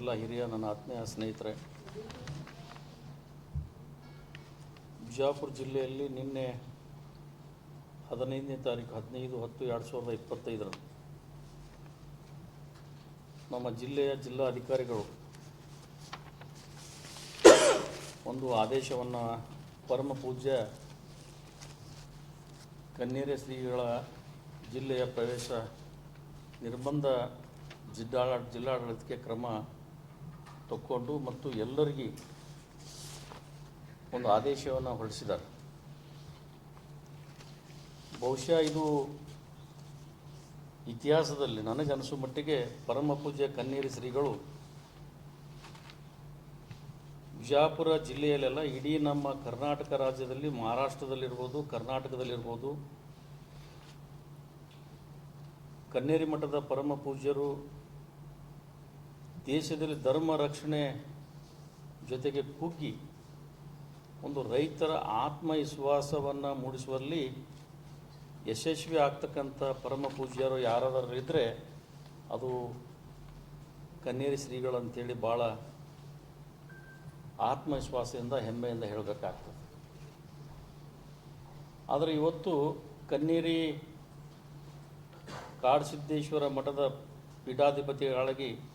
ಎಲ್ಲ ಹಿರಿಯ ನನ್ನ ಆತ್ಮೀಯ ಸ್ನೇಹಿತರೆ, ಬಿಜಾಪುರ ಜಿಲ್ಲೆಯಲ್ಲಿ ನಿನ್ನೆ ಹದಿನೈದನೇ ತಾರೀಕು, ಹದಿನೈದು ಹತ್ತು ಎರಡು ಸಾವಿರದ ಇಪ್ಪತ್ತೈದರಂದು ನಮ್ಮ ಜಿಲ್ಲೆಯ ಜಿಲ್ಲಾಧಿಕಾರಿಗಳು ಒಂದು ಆದೇಶವನ್ನು ಪರಮ ಪೂಜ್ಯ ಕನ್ನೇರೆ ಶ್ರೀಗಳ ಜಿಲ್ಲೆಯ ಪ್ರವೇಶ ನಿರ್ಬಂಧ ಜಿಲ್ಲಾಡ ಜಿಲ್ಲಾಡಳಿತಕ್ಕೆ ಕ್ರಮ ತಕ್ಕೊಂಡು ಮತ್ತು ಎಲ್ಲರಿಗೆ ಒಂದು ಆದೇಶವನ್ನು ಹೊರಡಿಸಿದ್ದಾರೆ. ಬಹುಶಃ ಇದು ಇತಿಹಾಸದಲ್ಲಿ ನನಗನಿಸೋ ಮಟ್ಟಿಗೆ ಪರಮ ಪೂಜ್ಯ ಕನ್ನೇರಿ ಶ್ರೀಗಳು ಬಿಜಾಪುರ ಜಿಲ್ಲೆಯಲ್ಲೆಲ್ಲ ಇಡೀ ನಮ್ಮ ಕರ್ನಾಟಕ ರಾಜ್ಯದಲ್ಲಿ, ಮಹಾರಾಷ್ಟ್ರದಲ್ಲಿರ್ಬೋದು, ಕರ್ನಾಟಕದಲ್ಲಿರ್ಬೋದು ಕನ್ನೇರಿ ಮಠದ ಪರಮ ಪೂಜ್ಯರು ದೇಶದಲ್ಲಿ ಧರ್ಮ ರಕ್ಷಣೆ ಜೊತೆಗೆ ಕುಗ್ಗಿ ಒಂದು ರೈತರ ಆತ್ಮವಿಶ್ವಾಸವನ್ನು ಮೂಡಿಸುವಲ್ಲಿ ಯಶಸ್ವಿ ಆಗ್ತಕ್ಕಂಥ ಪರಮ ಪೂಜ್ಯರು ಯಾರಾದರೂ ಇದ್ದರೆ ಅದು ಕನ್ನೇರಿ ಶ್ರೀಗಳು ಭಾಳ ಆತ್ಮವಿಶ್ವಾಸದಿಂದ, ಹೆಮ್ಮೆಯಿಂದ ಹೇಳಬೇಕಾಗ್ತದೆ. ಆದರೆ ಇವತ್ತು ಕನ್ನೇರಿ ಕಾಡಸಿದ್ದೇಶ್ವರ ಮಠದ ಪೀಠಾಧಿಪತಿಗಳಾಗಿ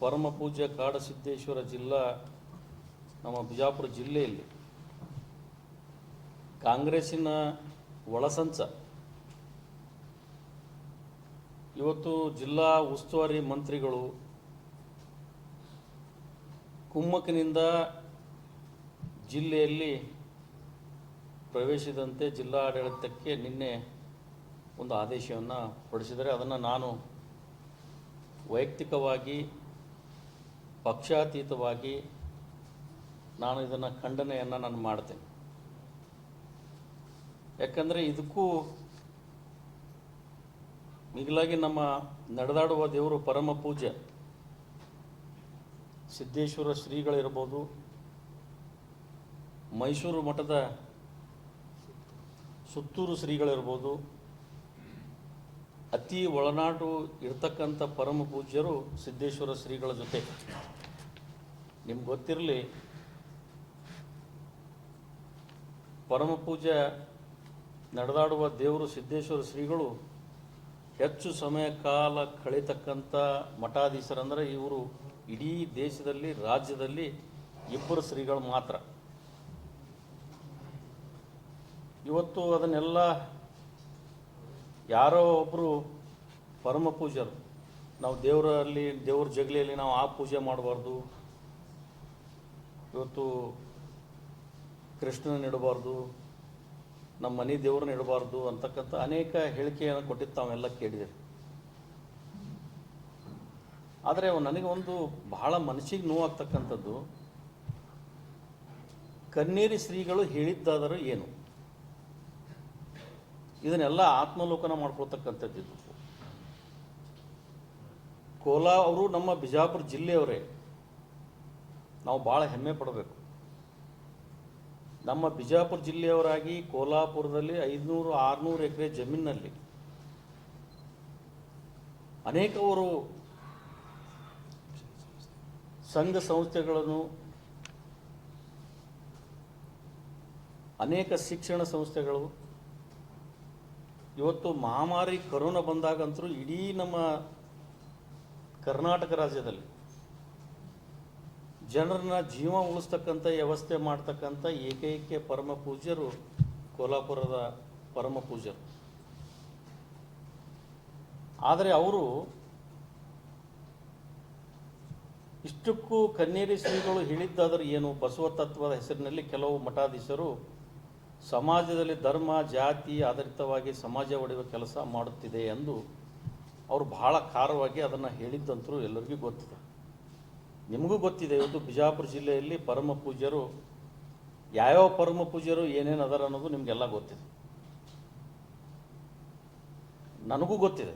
ಪರಮ ಪೂಜ್ಯ ಕಾಡಸಿದ್ದೇಶ್ವರ ಜಿಲ್ಲಾ ನಮ್ಮ ಬಿಜಾಪುರ ಜಿಲ್ಲೆಯಲ್ಲಿ. ಕಾಂಗ್ರೆಸ್ಸಿನ ಒಳಸಂಚ. ಇವತ್ತು ಜಿಲ್ಲಾ ಉಸ್ತುವಾರಿ ಮಂತ್ರಿಗಳು ಕುಮ್ಮಕ್ಕಿನಿಂದ ಜಿಲ್ಲೆಯಲ್ಲಿ ಪ್ರವೇಶಿಸಿದಂತೆ ಜಿಲ್ಲಾಡಳಿತಕ್ಕೆ ನಿನ್ನೆ ಒಂದು ಆದೇಶವನ್ನು ಹೊರಡಿಸಿದರೆ ಅದನ್ನು ನಾನು ವೈಯಕ್ತಿಕವಾಗಿ ಪಕ್ಷಾತೀತವಾಗಿ ನಾನು ಇದನ್ನು ಖಂಡನೆಯನ್ನು ನಾನು ಮಾಡ್ತೇನೆ. ಯಾಕಂದರೆ ಇದಕ್ಕೂ ಮಿಗಿಲಾಗಿ ನಮ್ಮ ನಡೆದಾಡುವ ದೇವರು ಪರಮ ಪೂಜ್ಯ. ಸಿದ್ದೇಶ್ವರ ಶ್ರೀಗಳಿರ್ಬೋದು, ಮೈಸೂರು ಮಠದ ಸುತ್ತೂರು ಶ್ರೀಗಳಿರ್ಬೋದು, ಅತಿ ಒಳನಾಡು ಇರ್ತಕ್ಕಂಥ ಪರಮ ಪೂಜ್ಯರು ಸಿದ್ದೇಶ್ವರ ಶ್ರೀಗಳ ಜೊತೆ. ನಿಮ್ಗೆ ಗೊತ್ತಿರಲಿ, ಪರಮ ಪೂಜೆ ನಡೆದಾಡುವ ದೇವರು ಸಿದ್ದೇಶ್ವರ ಶ್ರೀಗಳು ಹೆಚ್ಚು ಸಮಯ ಕಾಲ ಕಳೀತಕ್ಕಂಥ ಮಠಾಧೀಶರಂದರೆ ಇವರು ಇಡೀ ದೇಶದಲ್ಲಿ, ರಾಜ್ಯದಲ್ಲಿ ಇಬ್ಬರು ಶ್ರೀಗಳು ಮಾತ್ರ. ಇವತ್ತು ಅದನ್ನೆಲ್ಲ ಯಾರೋ ಒಬ್ಬರು ಪರಮ ಪೂಜರು ನಾವು ದೇವರಲ್ಲಿ, ದೇವ್ರ ಜಗಲಿಯಲ್ಲಿ ನಾವು ಆ ಪೂಜೆ ಮಾಡಬಾರ್ದು. ಇವತ್ತು ಕೃಷ್ಣನ ಇಡಬಾರ್ದು ನಮ್ಮ ಮನೆ ದೇವ್ರನ್ನ ಇಡಬಾರ್ದು ಅಂತಕ್ಕಂಥ ಅನೇಕ ಹೇಳಿಕೆಯನ್ನು ಕೊಟ್ಟಿದ್ದು ತಾವೆಲ್ಲ ಕೇಳಿದ್ದೀರಿ ಆದರೆ ನನಗೆ ಒಂದು ಬಹಳ ಮನಸ್ಸಿಗೆ ನೋವಾಗ್ತಕ್ಕಂಥದ್ದು ಕನ್ನೇರಿ ಶ್ರೀಗಳು ಹೇಳಿದ್ದಾದರೂ ಏನು ಇದನ್ನೆಲ್ಲ ಆತ್ಮಲೋಕನ ಮಾಡ್ಕೊಳ್ತಕ್ಕಂಥದ್ದು. ಕೋಲಾ ಅವರು ನಮ್ಮ ಬಿಜಾಪುರ ಜಿಲ್ಲೆಯವರೇ ನಾವು ಭಾಳ ಹೆಮ್ಮೆ ಪಡಬೇಕು. ನಮ್ಮ ಬಿಜಾಪುರ ಜಿಲ್ಲೆಯವರಾಗಿ ಕೋಲಾಪುರದಲ್ಲಿ ಐದುನೂರು, ಆರುನೂರು ಎಕರೆ ಜಮೀನಿನಲ್ಲಿ ಅನೇಕವರು ಸಂಘ ಸಂಸ್ಥೆಗಳನ್ನು, ಅನೇಕ ಶಿಕ್ಷಣ ಸಂಸ್ಥೆಗಳು, ಇವತ್ತು ಮಹಾಮಾರಿ ಕರೋನಾ ಬಂದಾಗಂತರೂ ಇಡೀ ನಮ್ಮ ಕರ್ನಾಟಕ ರಾಜ್ಯದಲ್ಲಿ ಜನರನ್ನ ಜೀವ ಉಳಿಸ್ತಕ್ಕಂಥ, ವ್ಯವಸ್ಥೆ ಮಾಡ್ತಕ್ಕಂಥ ಏಕೈಕ ಪರಮ ಪೂಜ್ಯರು ಕೋಲ್ಹಾಪುರದ ಪರಮ ಪೂಜ್ಯರು. ಆದರೆ ಅವರು ಇಷ್ಟಕ್ಕೂ ಕನ್ನೇರಿ ಶ್ರೀಗಳು ಹೇಳಿದ್ದಾದರೂ ಏನು? ಬಸವ ತತ್ವದ ಹೆಸರಿನಲ್ಲಿ ಕೆಲವು ಮಠಾಧೀಶರು ಸಮಾಜದಲ್ಲಿ ಧರ್ಮ, ಜಾತಿ ಆಧಾರಿತವಾಗಿ ಸಮಾಜ ಒಡೆಯುವ ಕೆಲಸ ಮಾಡುತ್ತಿದೆ ಎಂದು ಅವರು ಬಹಳ ಖಾರವಾಗಿ ಅದನ್ನು ಹೇಳಿದ್ದಂತರೂ ಎಲ್ಲರಿಗೂ ಗೊತ್ತಿದೆ. ನಿಮಗೂ ಗೊತ್ತಿದೆ, ಇವತ್ತು ಬಿಜಾಪುರ ಜಿಲ್ಲೆಯಲ್ಲಿ ಪರಮ ಪೂಜ್ಯರು, ಯಾವ್ಯಾವ ಪರಮ ಪೂಜ್ಯರು ಏನೇನು ಅದರ ಅನ್ನೋದು ನಿಮಗೆಲ್ಲ ಗೊತ್ತಿದೆ. ನನಗೂ ಗೊತ್ತಿದೆ.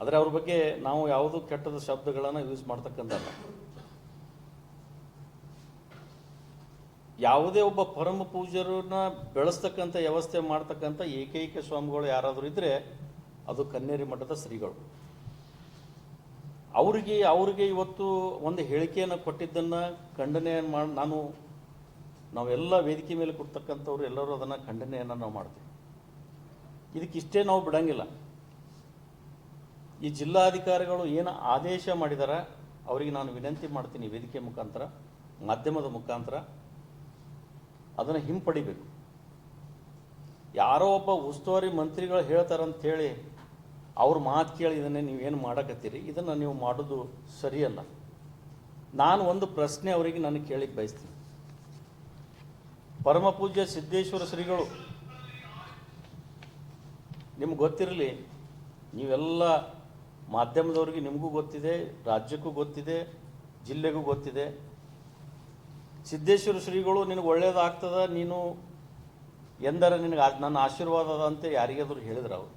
ಆದರೆ ಅವ್ರ ಬಗ್ಗೆ ನಾವು ಯಾವುದು ಕೆಟ್ಟದ ಶಬ್ದಗಳನ್ನು ಯೂಸ್ ಮಾಡ್ತಕ್ಕಂಥಲ್ಲ. ಯಾವುದೇ ಒಬ್ಬ ಪರಮ ಪೂಜ್ಯರನ್ನ ಬೆಳೆಸ್ತಕ್ಕಂಥ ವ್ಯವಸ್ಥೆ ಮಾಡ್ತಕ್ಕಂಥ ಏಕೈಕ ಸ್ವಾಮಿಗಳು ಯಾರಾದರೂ ಇದ್ದರೆ ಅದು ಕನ್ನೇರಿ ಮಠದ ಶ್ರೀಗಳು. ಅವರಿಗೆ ಅವರಿಗೆ ಇವತ್ತು ಒಂದು ಹೇಳಿಕೆಯನ್ನು ಕೊಟ್ಟಿದ್ದನ್ನು ಖಂಡನೆ ಮಾಡಿ, ನಾನು, ನಾವೆಲ್ಲ ವೇದಿಕೆ ಮೇಲೆ ಕೊಡ್ತಕ್ಕಂಥವ್ರು ಎಲ್ಲರೂ ಅದನ್ನು ಖಂಡನೆಯನ್ನು ನಾವು ಮಾಡ್ತೀವಿ. ಇದಕ್ಕಿಷ್ಟೇ ನಾವು ಬಿಡಂಗಿಲ್ಲ. ಈ ಜಿಲ್ಲಾಧಿಕಾರಿಗಳು ಏನು ಆದೇಶ ಮಾಡಿದಾರ, ಅವರಿಗೆ ನಾನು ವಿನಂತಿ ಮಾಡ್ತೀನಿ ವೇದಿಕೆ ಮುಖಾಂತರ, ಮಾಧ್ಯಮದ ಮುಖಾಂತರ, ಅದನ್ನು ಹಿಂಪಡಿಬೇಕು. ಯಾರೋ ಒಬ್ಬ ಉಸ್ತುವಾರಿ ಮಂತ್ರಿಗಳು ಹೇಳ್ತಾರಂತೇಳಿ ಅವ್ರ ಮಾತು ಕೇಳಿ ಇದನ್ನೇ ನೀವೇನು ಮಾಡಕತ್ತೀರಿ? ಇದನ್ನು ನೀವು ಮಾಡೋದು ಸರಿಯಲ್ಲ ನಾನು ಒಂದು ಪ್ರಶ್ನೆ ಅವರಿಗೆ ನಾನು ಕೇಳಿಕ್ಕೆ ಬಯಸ್ತೀನಿ. ಪರಮ ಪೂಜ್ಯ ಸಿದ್ದೇಶ್ವರ ಶ್ರೀಗಳು, ನಿಮ್ಗೆ ಗೊತ್ತಿರಲಿ, ನೀವೆಲ್ಲ ಮಾಧ್ಯಮದವ್ರಿಗೆ ನಿಮಗೂ ಗೊತ್ತಿದೆ, ರಾಜ್ಯಕ್ಕೂ ಗೊತ್ತಿದೆ, ಜಿಲ್ಲೆಗೂ ಗೊತ್ತಿದೆ. ಸಿದ್ದೇಶ್ವರ ಶ್ರೀಗಳು, ನಿನಗೆ ಒಳ್ಳೇದಾಗ್ತದ ನೀನು ಎಂದರೆ ನಿನಗೆ ನನ್ನ ಆಶೀರ್ವಾದ ಅದ ಅಂತ ಯಾರಿಗಾದರೂ ಹೇಳಿದ್ರು ಅವರು?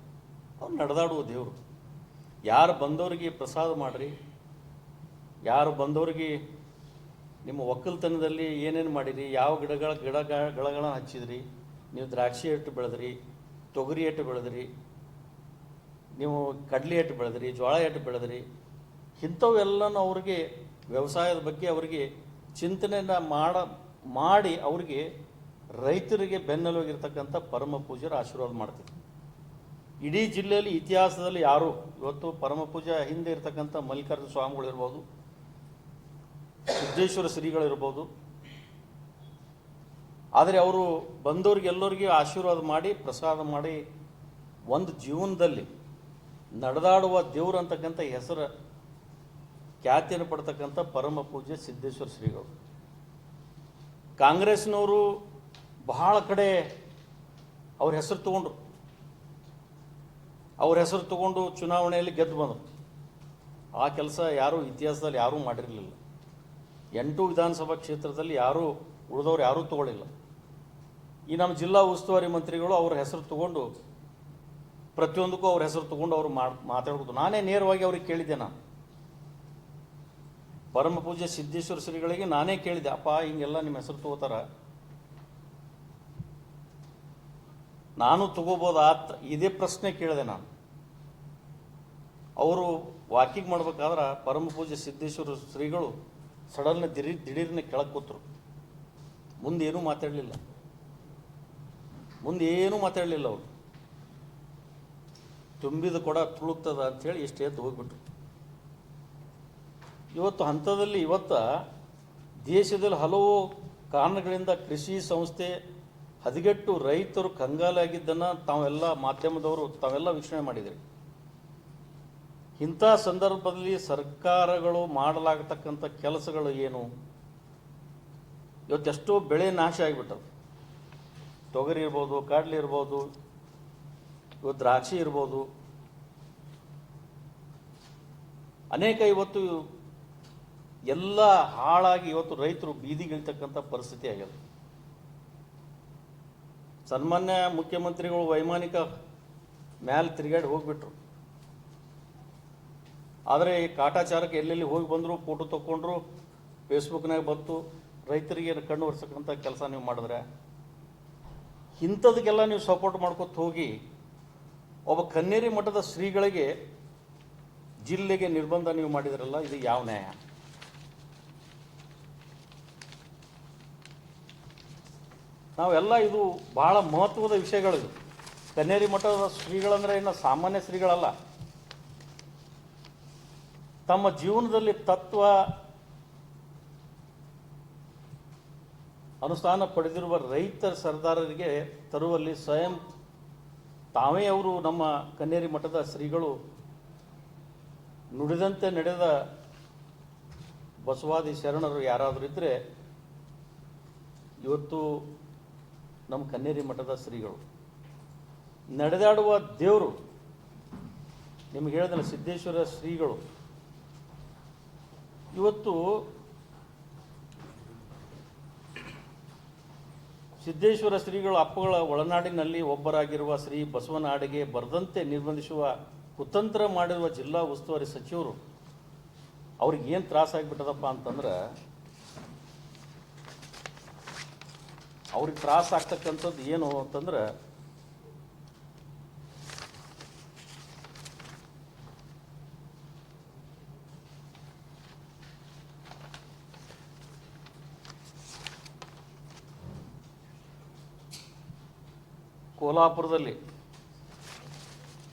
ಅವ್ರು ನಡೆದಾಡುವ ದೇವರು. ಯಾರು ಬಂದವರಿಗೆ ಪ್ರಸಾದ ಮಾಡಿರಿ, ಯಾರು ಬಂದವರಿಗೆ ನಿಮ್ಮ ಒಕ್ಕಲ್ತನದಲ್ಲಿ ಏನೇನು ಮಾಡಿರಿ, ಯಾವ ಗಿಡಗಳ, ಗಿಡ ಗಿಡಗಳನ್ನು ಹಚ್ಚಿದ್ರಿ, ನೀವು ದ್ರಾಕ್ಷಿ ಎಟ್ಟು ಬೆಳೆದ್ರಿ, ತೊಗರಿ ಎಟ್ಟು ಬೆಳೆದ್ರಿ, ನೀವು ಕಡಲೆ ಎಟ್ಟು ಬೆಳೆದ್ರಿ ಜೋಳ ಎಟ್ಟು ಬೆಳೆದ್ರಿ, ಇಂಥವೆಲ್ಲನೂ ಅವ್ರಿಗೆ ವ್ಯವಸಾಯದ ಬಗ್ಗೆ ಅವರಿಗೆ ಚಿಂತನೆಯನ್ನ ಮಾಡ, ಮಾಡಿ ಅವ್ರಿಗೆ ರೈತರಿಗೆ ಬೆನ್ನೆಲುವಾಗಿರ್ತಕ್ಕಂಥ ಪರಮ ಪೂಜ್ಯರ ಆಶೀರ್ವಾದ ಮಾಡ್ತಿದ್ರು. ಇಡೀ ಜಿಲ್ಲೆಯಲ್ಲಿ ಇತಿಹಾಸದಲ್ಲಿ ಯಾರು ಇವತ್ತು ಪರಮ ಪೂಜಾ ಹಿಂದೆ ಇರತಕ್ಕಂಥ ಮಲ್ಲಿಕಾರ್ಜುನ ಸ್ವಾಮಿಗಳು ಇರ್ಬೋದು, ಸಿದ್ದೇಶ್ವರ ಶ್ರೀಗಳಿರ್ಬೋದು ಆದರೆ ಅವರು ಬಂದವ್ರಿಗೆ ಎಲ್ಲರಿಗೆ ಆಶೀರ್ವಾದ ಮಾಡಿ, ಪ್ರಸಾದ ಮಾಡಿ ಒಂದು ಜೀವನದಲ್ಲಿ ನಡೆದಾಡುವ ದೇವರು ಅಂತಕ್ಕಂಥ ಹೆಸರು ಖ್ಯಾತಿಯನ್ನು ಪಡ್ತಕ್ಕಂಥ ಪರಮ ಪೂಜ್ಯ ಸಿದ್ದೇಶ್ವರ ಶ್ರೀಗಳು. ಕಾಂಗ್ರೆಸ್ನವರು ಬಹಳ ಕಡೆ ಅವ್ರ ಹೆಸರು ತಗೊಂಡ್ರು. ಅವ್ರ ಹೆಸರು ತಗೊಂಡು ಚುನಾವಣೆಯಲ್ಲಿ ಗೆದ್ದು ಬಂದರು. ಆ ಕೆಲಸ ಯಾರೂ ಇತಿಹಾಸದಲ್ಲಿ ಯಾರೂ ಮಾಡಿರಲಿಲ್ಲ. ಎಂಟು ವಿಧಾನಸಭಾ ಕ್ಷೇತ್ರದಲ್ಲಿ ಯಾರೂ ಉಳಿದವ್ರು ಯಾರೂ ತಗೊಳ್ಳಿಲ್ಲ. ಈ ನಮ್ಮ ಜಿಲ್ಲಾ ಉಸ್ತುವಾರಿ ಮಂತ್ರಿಗಳು ಅವ್ರ ಹೆಸರು ತಗೊಂಡು, ಪ್ರತಿಯೊಂದಕ್ಕೂ ಅವ್ರ ಹೆಸರು ತಗೊಂಡು ಅವರು ಮಾಡ್ ಮಾತಾಡೋದು ನಾನೇ ನೇರವಾಗಿ ಅವ್ರಿಗೆ ಕೇಳಿದ್ದೆ ನಾನು. ಪರಮ ಪೂಜೆ ಸಿದ್ದೇಶ್ವರ ಶ್ರೀಗಳಿಗೆ ನಾನೇ ಕೇಳಿದೆ ಅಪ್ಪ, ಹಿಂಗೆಲ್ಲ ನಿಮ್ಮ ಹೆಸರು ತಗೋತಾರ? ನಾನು ತಗೋಬೋದಾತ್, ಇದೇ ಪ್ರಶ್ನೆ ಕೇಳಿದೆ ನಾನು. ಅವರು ವಾಕಿಂಗ್ ಮಾಡ್ಬೇಕಾದ್ರೆ ಪರಮ ಪೂಜೆ ಸಿದ್ದೇಶ್ವರ ಶ್ರೀಗಳು ಸಡಲ್ನ ದಿಢೀರ್ ದಿಢೀರ್ನ ಕೆಳಗೆ ಕೂತರು. ಮುಂದೆ ಏನೂ ಮಾತಾಡಲಿಲ್ಲ. ಮುಂದೆ ಏನೂ ಮಾತಾಡಲಿಲ್ಲ ಅವರು. ತುಂಬಿದ ಕೊಡ ತುಳುಕ್ತದ ಅಂಥೇಳಿ ಇಷ್ಟೇ ಎದ್ದು ಹೋಗ್ಬಿಟ್ರು. ಇವತ್ತು ಹಂತದಲ್ಲಿ ಇವತ್ತು ದೇಶದಲ್ಲಿ ಹಲವು ಕಾರಣಗಳಿಂದ ಕೃಷಿ ಸಂಸ್ಥೆ ಹದಗೆಟ್ಟು ರೈತರು ಕಂಗಾಲಾಗಿದ್ದನ್ನು ತಾವೆಲ್ಲ ಮಾಧ್ಯಮದವರು ತಾವೆಲ್ಲ ವೀಕ್ಷಣೆ ಮಾಡಿದ್ರಿ. ಇಂಥ ಸಂದರ್ಭದಲ್ಲಿ ಸರ್ಕಾರಗಳು ಮಾಡಲಾಗತಕ್ಕಂಥ ಕೆಲಸಗಳು ಏನು? ಇವತ್ತೆಷ್ಟೋ ಬೆಳೆ ನಾಶ ಆಗಿಬಿಟ್ಟವು. ತೊಗರಿ ಇರ್ಬೋದು, ಕಡಲೆ ಇರ್ಬೋದು, ಇವತ್ತು ದ್ರಾಕ್ಷಿ ಇರ್ಬೋದು. ಅನೇಕ ಇವತ್ತು ಎಲ್ಲ ಹಾಳಾಗಿ ಇವತ್ತು ರೈತರು ಬೀದಿಗಿಳಿತಕ್ಕಂಥ ಪರಿಸ್ಥಿತಿ ಆಗ್ಯದ. ಸನ್ಮಾನ್ಯ ಮುಖ್ಯಮಂತ್ರಿಗಳು ವೈಮಾನಿಕ ಮ್ಯಾಲೆ ತಿರುಗಾಡಿ ಹೋಗ್ಬಿಟ್ರು. ಆದರೆ ಈ ಕಾಟಾಚಾರಕ್ಕೆ ಎಲ್ಲೆಲ್ಲಿ ಹೋಗಿ ಬಂದರೂ ಫೋಟೋ ತೊಗೊಂಡ್ರು ಫೇಸ್ಬುಕ್ನಾಗ ಬಂತು, ರೈತರಿಗೆ ಕಣ್ಣು ಒರೆಸಕ್ಕಂಥ ಕೆಲಸ ನೀವು ಮಾಡಿದ್ರೆ, ಇಂಥದಕ್ಕೆಲ್ಲ ನೀವು ಸಪೋರ್ಟ್ ಮಾಡ್ಕೊತ ಹೋಗಿ, ಒಬ್ಬ ಕನ್ನೇರಿ ಮಠದ ಶ್ರೀಗಳಿಗೆ ಜಿಲ್ಲೆಗೆ ನಿರ್ಬಂಧ ನೀವು ಮಾಡಿದ್ರಲ್ಲ, ಇದು ಯಾವ ನ್ಯಾಯ? ನಾವೆಲ್ಲ ಇದು ಬಹಳ ಮಹತ್ವದ ವಿಷಯಗಳಿದು. ಕನ್ನೇರಿ ಮಠದ ಶ್ರೀಗಳಂದ್ರೆ ಇನ್ನು ಸಾಮಾನ್ಯ ಶ್ರೀಗಳಲ್ಲ. ತಮ್ಮ ಜೀವನದಲ್ಲಿ ತತ್ವ ಅನುಷ್ಠಾನ ಪಡೆದಿರುವ ರೈತ ಸರ್ದಾರರಿಗೆ ತರುವಲ್ಲಿ ಸ್ವಯಂ ತಾವೇ ಅವರು ನಮ್ಮ ಕನ್ನೇರಿ ಮಠದ ಶ್ರೀಗಳು ನುಡಿದಂತೆ ನಡೆದ ಬಸವಾದಿ ಶರಣರು ಯಾರಾದರೂ ಇದ್ದರೆ ಇವತ್ತು ನಮ್ಮ ಕನ್ನೇರಿ ಮಠದ ಶ್ರೀಗಳು. ನಡೆದಾಡುವ ದೇವರು ನಿಮ್ಗೆ ಹೇಳಿದಲ್ಲ ಸಿದ್ದೇಶ್ವರ ಶ್ರೀಗಳು. ಇವತ್ತು ಸಿದ್ದೇಶ್ವರ ಶ್ರೀಗಳು ಅಪ್ಪಗಳ ಒಳನಾಡಿನಲ್ಲಿ ಒಬ್ಬರಾಗಿರುವ ಶ್ರೀ ಬಸವನ ಅಡಿಗೆ ಬರದಂತೆ ನಿರ್ಬಂಧಿಸುವ ಕುತಂತ್ರ ಮಾಡಿರುವ ಜಿಲ್ಲಾ ಉಸ್ತುವಾರಿ ಸಚಿವರು, ಅವ್ರಿಗೆ ಏನು ತ್ರಾಸಾಗಿಬಿಟ್ಟದಪ್ಪ ಅಂತಂದ್ರೆ, ಅವ್ರಿಗೆ ತ್ರಾಸ ಆಗ್ತಕ್ಕಂಥದ್ದು ಏನು ಅಂತಂದ್ರೆ ಕೋಲ್ಹಾಪುರದಲ್ಲಿ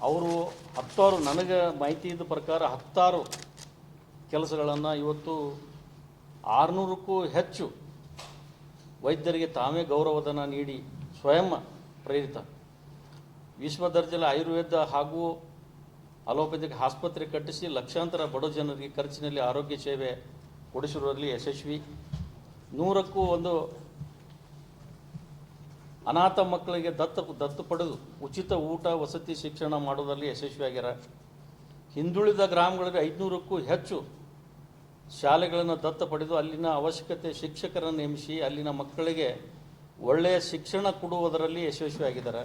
ಅವರು ಹತ್ತಾರು ನನಗೆ ಮಾಹಿತಿ ಇದ್ದ ಪ್ರಕಾರ ಹತ್ತಾರು ಕೆಲಸಗಳನ್ನು ಇವತ್ತು ಆರುನೂರಕ್ಕೂ ಹೆಚ್ಚು ವೈದ್ಯರಿಗೆ ತಾವೇ ಗೌರವಧನ ನೀಡಿ ಸ್ವಯಂ ಪ್ರೇರಿತ. ವಿಶ್ವ ದರ್ಜೆಯ ಆಯುರ್ವೇದ ಹಾಗೂ ಅಲೋಪತಿಕ್ ಆಸ್ಪತ್ರೆ ಕಟ್ಟಿಸಿ ಲಕ್ಷಾಂತರ ಬಡ ಜನರಿಗೆ ಖರ್ಚಿನಲ್ಲಿ ಆರೋಗ್ಯ ಸೇವೆ ಕೊಡಿಸಿರುವಲ್ಲಿ ಯಶಸ್ವಿ. ನೂರಕ್ಕೂ ಒಂದು ಅನಾಥ ಮಕ್ಕಳಿಗೆ ದತ್ತು ದತ್ತು ಪಡೆದು ಉಚಿತ ಊಟ, ವಸತಿ ಶಿಕ್ಷಣ ಮಾಡೋದರಲ್ಲಿ ಯಶಸ್ವಿಯಾಗ್ಯಾರ. ಹಿಂದುಳಿದ ಗ್ರಾಮಗಳಲ್ಲಿ ಐದುನೂರಕ್ಕೂ ಹೆಚ್ಚು ಶಾಲೆಗಳನ್ನು ದತ್ತು ಪಡೆದು ಅಲ್ಲಿನ ಅವಶ್ಯಕತೆ ಶಿಕ್ಷಕರನ್ನು ನೇಮಿಸಿ ಅಲ್ಲಿನ ಮಕ್ಕಳಿಗೆ ಒಳ್ಳೆಯ ಶಿಕ್ಷಣ ಕೊಡುವುದರಲ್ಲಿ ಯಶಸ್ವಿಯಾಗಿದ್ದಾರೆ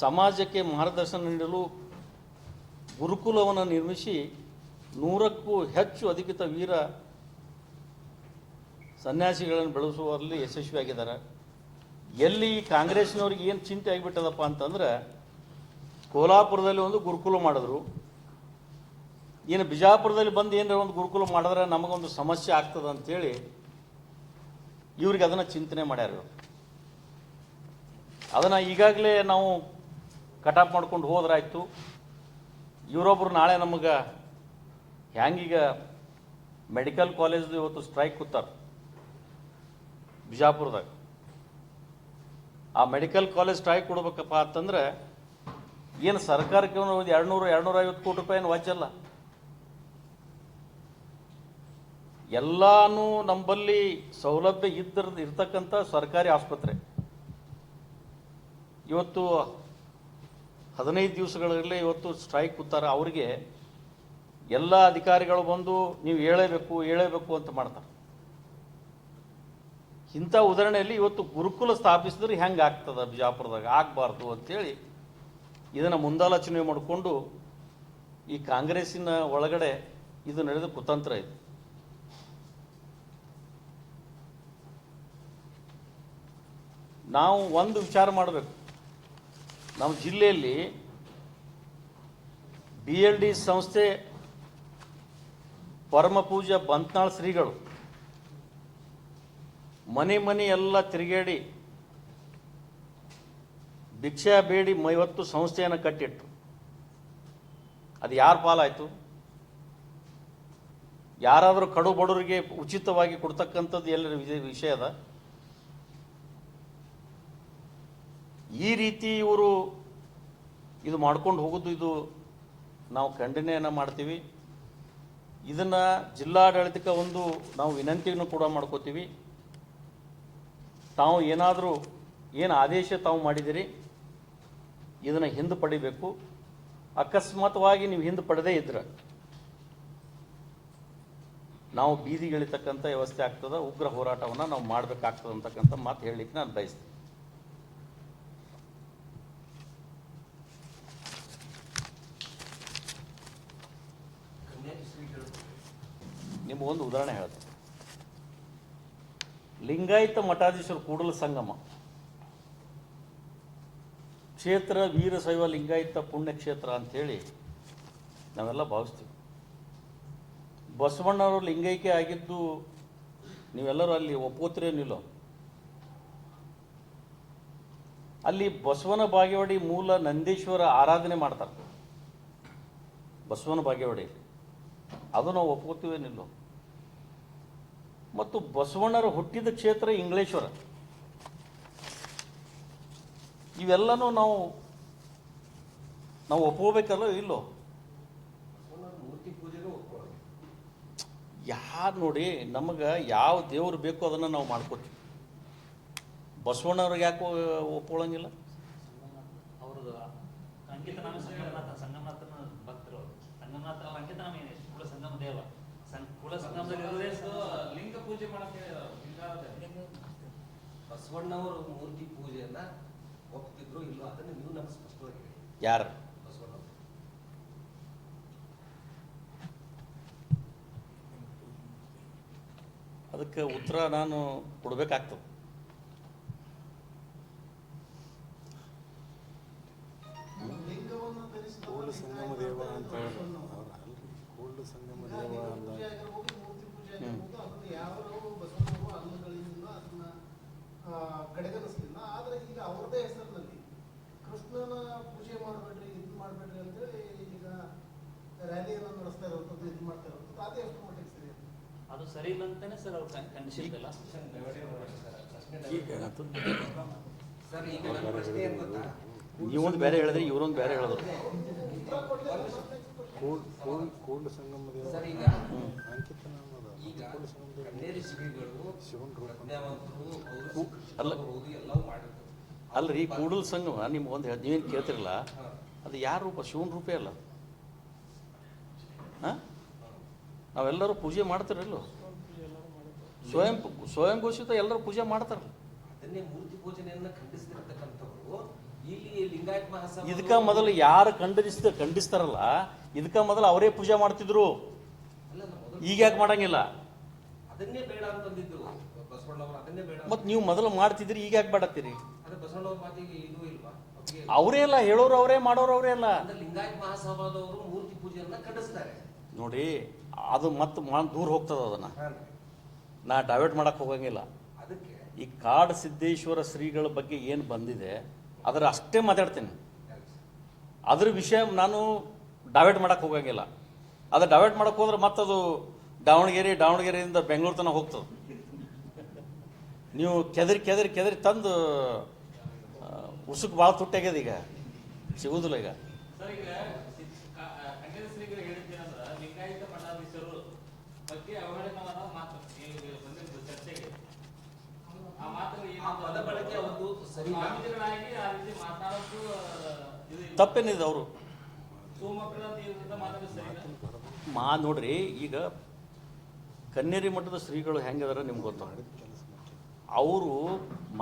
ಸಮಾಜಕ್ಕೆ ಮಾರ್ಗದರ್ಶನ ನೀಡಲು ಗುರುಕುಲವನ್ನು ನಿರ್ಮಿಸಿ ನೂರಕ್ಕೂ ಹೆಚ್ಚು ಅಧಿಕೃತ ವೀರ ಸನ್ಯಾಸಿಗಳನ್ನು ಬೆಳೆಸುವಲ್ಲಿ ಯಶಸ್ವಿಯಾಗಿದ್ದಾರೆ ಎಲ್ಲಿ ಕಾಂಗ್ರೆಸ್ನವ್ರಿಗೆ ಏನು ಚಿಂತೆ ಆಗಿಬಿಟ್ಟದಪ್ಪ ಅಂತಂದ್ರೆ, ಕೋಲಾಪುರದಲ್ಲಿ ಒಂದು ಗುರುಕುಲ ಮಾಡಿದ್ರು. ಏನು ಬಿಜಾಪುರದಲ್ಲಿ ಬಂದು ಏನಾರ ಒಂದು ಗುರುಕುಲ ಮಾಡಿದ್ರೆ ನಮಗೊಂದು ಸಮಸ್ಯೆ ಆಗ್ತದೆ ಅಂಥೇಳಿ ಇವ್ರಿಗೆ ಅದನ್ನು ಚಿಂತನೆ ಮಾಡ್ಯಾರ. ಅದನ್ನು ಈಗಾಗಲೇ ನಾವು ಕಟಾಪ್ ಮಾಡ್ಕೊಂಡು ಹೋದ್ರಾಯ್ತು. ಇವರೊಬ್ಬರು ನಾಳೆ ನಮಗೆ ಹ್ಯಾಂಗೀಗ ಮೆಡಿಕಲ್ ಕಾಲೇಜ್ದು ಇವತ್ತು ಸ್ಟ್ರೈಕ್ ಕೂತಾರ. ಬಿಜಾಪುರದಾಗ. ಆ ಮೆಡಿಕಲ್ ಕಾಲೇಜ್ ಸ್ಟ್ರೈಕ್ ಕೊಡ್ಬೇಕಪ್ಪ ಅಂತಂದ್ರೆ ಏನು ಸರ್ಕಾರಕ್ಕೆ ಒಂದು ಎರಡು ನೂರು ಎರಡು ನೂರ ಐವತ್ತು ಕೋಟಿ ರೂಪಾಯಿ ವಾಚಲ್ಲ ಎಲ್ಲಾನು ನಂಬಲ್ಲಿ ಸೌಲಭ್ಯ ಇದ್ದ ಇರ್ತಕ್ಕಂಥ ಸರ್ಕಾರಿ ಆಸ್ಪತ್ರೆ. ಇವತ್ತು ಹದಿನೈದು ದಿವಸಗಳಲ್ಲಿ ಇವತ್ತು ಸ್ಟ್ರೈಕ್ ಕೂತಾರೆ, ಅವರಿಗೆ ಎಲ್ಲ ಅಧಿಕಾರಿಗಳು ಬಂದು ನೀವು ಹೇಳೇಬೇಕು ಹೇಳೇಬೇಕು ಅಂತ ಮಾಡ್ತಾರೆ. ಇಂಥ ಉದಾಹರಣೆಯಲ್ಲಿ ಇವತ್ತು ಗುರುಕುಲ ಸ್ಥಾಪಿಸಿದ್ರೆ ಹೆಂಗೆ ಆಗ್ತದ ಬಿಜಾಪುರದಾಗ? ಆಗಬಾರ್ದು ಅಂತೇಳಿ ಇದನ್ನು ಮುಂದಾಲೋಚನೆ ಮಾಡಿಕೊಂಡು ಈ ಕಾಂಗ್ರೆಸ್ಸಿನ ಒಳಗಡೆ ಇದು ನಡೆದ ಕುತಂತ್ರ ಇದು. ನಾವು ಒಂದು ವಿಚಾರ ಮಾಡಬೇಕು. ನಮ್ಮ ಜಿಲ್ಲೆಯಲ್ಲಿ ಬಿ ಎಲ್ ಡಿ ಸಂಸ್ಥೆ ಪರಮ ಪೂಜ್ಯ ಬಂತ್ನಾಳ್ ಶ್ರೀಗಳು ಮನೆ ಮನೆ ಎಲ್ಲ ತಿರುಗೇಡಿ ಭಿಕ್ಷಾ ಬೇಡಿ ಮೈವತ್ತು ಸಂಸ್ಥೆಯನ್ನು ಕಟ್ಟಿಟ್ಟು ಅದು ಯಾರ ಪಾಲಾಯಿತು? ಯಾರಾದರೂ ಕಡು ಬಡವರಿಗೆ ಉಚಿತವಾಗಿ ಕೊಡ್ತಕ್ಕಂಥದ್ದು ಎಲ್ಲರ ವಿಷಯ ಅದ? ಈ ರೀತಿ ಇವರು ಇದು ಮಾಡ್ಕೊಂಡು ಹೋಗೋದು, ಇದು ನಾವು ಖಂಡನೆಯನ್ನು ಮಾಡ್ತೀವಿ. ಇದನ್ನು ಜಿಲ್ಲಾಡಳಿತಕ್ಕೆ ಒಂದು ನಾವು ವಿನಂತಿಯನ್ನು ಕೂಡ ಮಾಡ್ಕೋತೀವಿ. ತಾವು ಏನಾದರೂ ಏನು ಆದೇಶ ತಾವು ಮಾಡಿದಿರಿ ಇದನ್ನು ಹಿಂದೆ ಪಡಿಬೇಕು. ಅಕಸ್ಮಾತ್ವಾಗಿ ನೀವು ಹಿಂದೆ ಪಡೆದೇ ಇದ್ರೆ ನಾವು ಬೀದಿಗಿಳಿತಕ್ಕಂಥ ವ್ಯವಸ್ಥೆ ಆಗ್ತದೆ ಉಗ್ರ ಹೋರಾಟವನ್ನು ನಾವು ಮಾಡಬೇಕಾಗ್ತದೆ ಅಂತಕ್ಕಂಥ ಮಾತು ಹೇಳಲಿಕ್ಕೆ ನಾನು ಬಯಸ್ತೀನಿ. ನಿಮಗೊಂದು ಉದಾಹರಣೆ ಹೇಳ್ತೀನಿ. ಲಿಂಗಾಯತ ಮಠಾಧೀಶರು ಕೂಡಲ ಸಂಗಮ. ಕ್ಷೇತ್ರ ವೀರಶೈವ ಲಿಂಗಾಯತ ಪುಣ್ಯಕ್ಷೇತ್ರ ಅಂಥೇಳಿ ನಾವೆಲ್ಲ ಭಾವಿಸ್ತೀವಿ. ಬಸವಣ್ಣವರು ಲಿಂಗೈಕ್ಯ ಆಗಿದ್ದು ನೀವೆಲ್ಲರೂ ಅಲ್ಲಿ ಒಪ್ಪೋತಿರೇನಿಲ್ಲ ಅಲ್ಲಿ ಬಸವನ ಬಾಗೇವಾಡಿ ಮೂಲ ನಂದೀಶ್ವರ ಆರಾಧನೆ ಮಾಡ್ತಾರೆ. ಬಸವನ ಬಾಗೇವಾಡಿ. ಅದು ನಾವು ಒಪ್ಕೋತೀವೇನಿಲ್ಲ ಮತ್ತು ಬಸವಣ್ಣರು ಹುಟ್ಟಿದ ಕ್ಷೇತ್ರ ಇಂಗ್ಲೇಶ್ವರ. ಇವೆಲ್ಲನೂ ನಾವು ನಾವು ಒಪ್ಕೋಬೇಕಲ್ಲ ಇಲ್ಲೋ? ಯಾರು ನೋಡಿ ನಮಗೆ ಯಾವ ದೇವ್ರು ಬೇಕೋ ಅದನ್ನು ನಾವು ಮಾಡ್ಕೋತೀವಿ. ಬಸವಣ್ಣವ್ರಿಗೆ ಯಾಕೆ ಒಪ್ಕೊಳ್ಳಂಗಿಲ್ಲ ಸಂಗಮನಾಥ ಪೂಜೆ ಮಾಡಕ್ಕೆ ಬಸವಣ್ಣವರು ಮೂರ್ತಿ ಪೂಜೆಯನ್ನ ಒಪ್ತಿದ್ರು ಇಲ್ಲೋ ಅದನ್ನ ನೀವು ನಮ್ಗೆ ಸ್ಪಷ್ಟವಾಗಿ ಹೇಳಿ. ಯಾರು? ಅದಕ್ಕೆ ಉತ್ತರ ನಾನು ಕೊಡಬೇಕಾಗ್ತದೆ. ನೀವೊಂದು ಬೇರೆ ಹೇಳಿದ್ರೆ ಇವರೊಂದು ಬೇರೆ ಹೇಳಿದ್ರು ಕೂಡ್ಲ ಸಂಗಮ ಅಂಕಿತ ಅಲ್ಲ. ಅಲ್ರಿ ಕೂಡಲ್ ಸಂಗಮ ನಿಮ್ಗೆ ಒಂದು ನೀವೇನು ಕೇಳ್ತಿರಲ್ಲ ಅದು ಯಾರ ರೂಪ? ಶಿವನ ರೂಪೇ ಅಲ್ಲ. ಹಾಂ? ನಾವೆಲ್ಲರೂ ಪೂಜೆ ಮಾಡ್ತಿರಲ್ಲ. ಸ್ವಯಂ ಸ್ವಯಂ ಘೋಷಿತ ಎಲ್ಲರೂ ಪೂಜೆ ಮಾಡ್ತಾರಲ್ಲ ಅದನ್ನೇ ಮೂರ್ತಿ ಪೂಜನೆಯನ್ನ ಖಂಡಿಸ್ತಿರ್ತಕ್ಕಂಥವ್ರು ಇಲ್ಲಿ ಲಿಂಗಾಯತ್ ಮಹಾಸಭಾ ಇದಕ್ಕ ಮೊದಲು ಯಾರು ಖಂಡಿಸ್ತ ಖಂಡಿಸ್ತಾರಲ್ಲ ಇದಕ್ಕ ಮೊದಲು ಅವರೇ ಪೂಜೆ ಮಾಡ್ತಿದ್ರು. ಈಗ ಯಾಕೆ ಮಾಡಂಗಿಲ್ಲ? ಮತ್ತು ನೀವು ಮೊದಲು ಮಾಡ್ತಿದ್ರಿ ಈಗ ಯಾಕೆ ಮಾಡತ್ತೀರಿ? ಅವರೇ ಅಲ್ಲ ಹೇಳೋರು ಅವರೇ ಮಾಡೋರು ಅವರೇ ಅಲ್ಲ. ನೋಡಿ ಅದು ಮತ್ತೆ ದೂರ ಹೋಗ್ತದ ಅದನ್ನ. ನಾ ಡೈವರ್ಟ್ ಮಾಡಕ್ ಹೋಗಂಗಿಲ್ಲ. ಈ ಕಾಡ್ ಸಿದ್ದೇಶ್ವರ ಶ್ರೀಗಳ ಬಗ್ಗೆ ಏನು ಬಂದಿದೆ ಅದರ ಅಷ್ಟೇ ಮಾತಾಡ್ತೀನಿ. ಅದ್ರ ವಿಷಯ ನಾನು ಡೈವರ್ಟ್ ಮಾಡೋಕೆ ಹೋಗಂಗಿಲ್ಲ. ಅದು ಡೈವರ್ಟ್ ಮಾಡೋಕೆ ಹೋದ್ರೆ ಮತ್ತದು ದಾವಣಗೆರೆ ದಾವಣಗೆರೆಯಿಂದ ಬೆಂಗಳೂರು ತನಕ ಹೋಗ್ತದೆ. ನೀವು ಕೆದರಿ ಕೆದರಿ ಕೆದರಿ ತಂದು ಉಸುಕ್ ಭಾಳ ತುಟ್ಟಾಗ್ಯದ ಈಗ. ಸಿಗುದಿಲ್ಲ ಈಗ. ಸರ್ ತಪ್ಪೇನಿದೆ ಅವರು? ಮಾ ನೋಡ್ರಿ ಈಗ ಕನ್ನೇರಿ ಮಠದ ಶ್ರೀಗಳು ಹೆಂಗದಾರ ನಿಮ್ಗೆ ಗೊತ್ತ? ಅವರು